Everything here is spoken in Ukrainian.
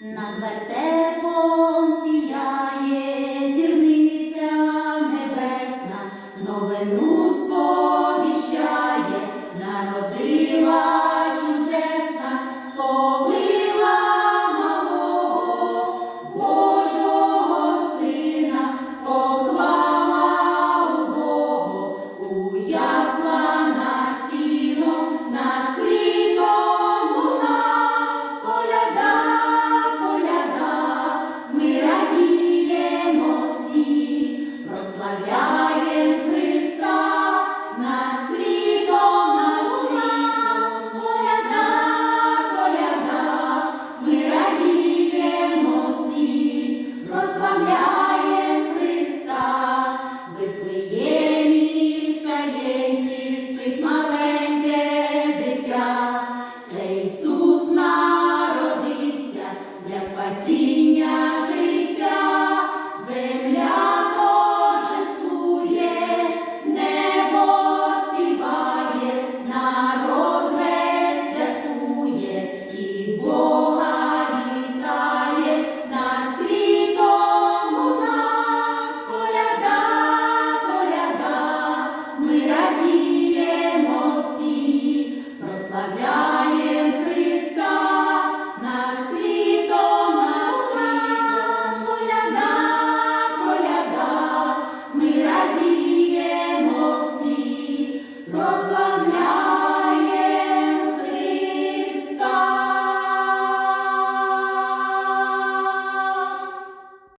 Над вертепом сіяє зірниця небесна, новину сповіщає, народила. це Ісус народився для спасіння.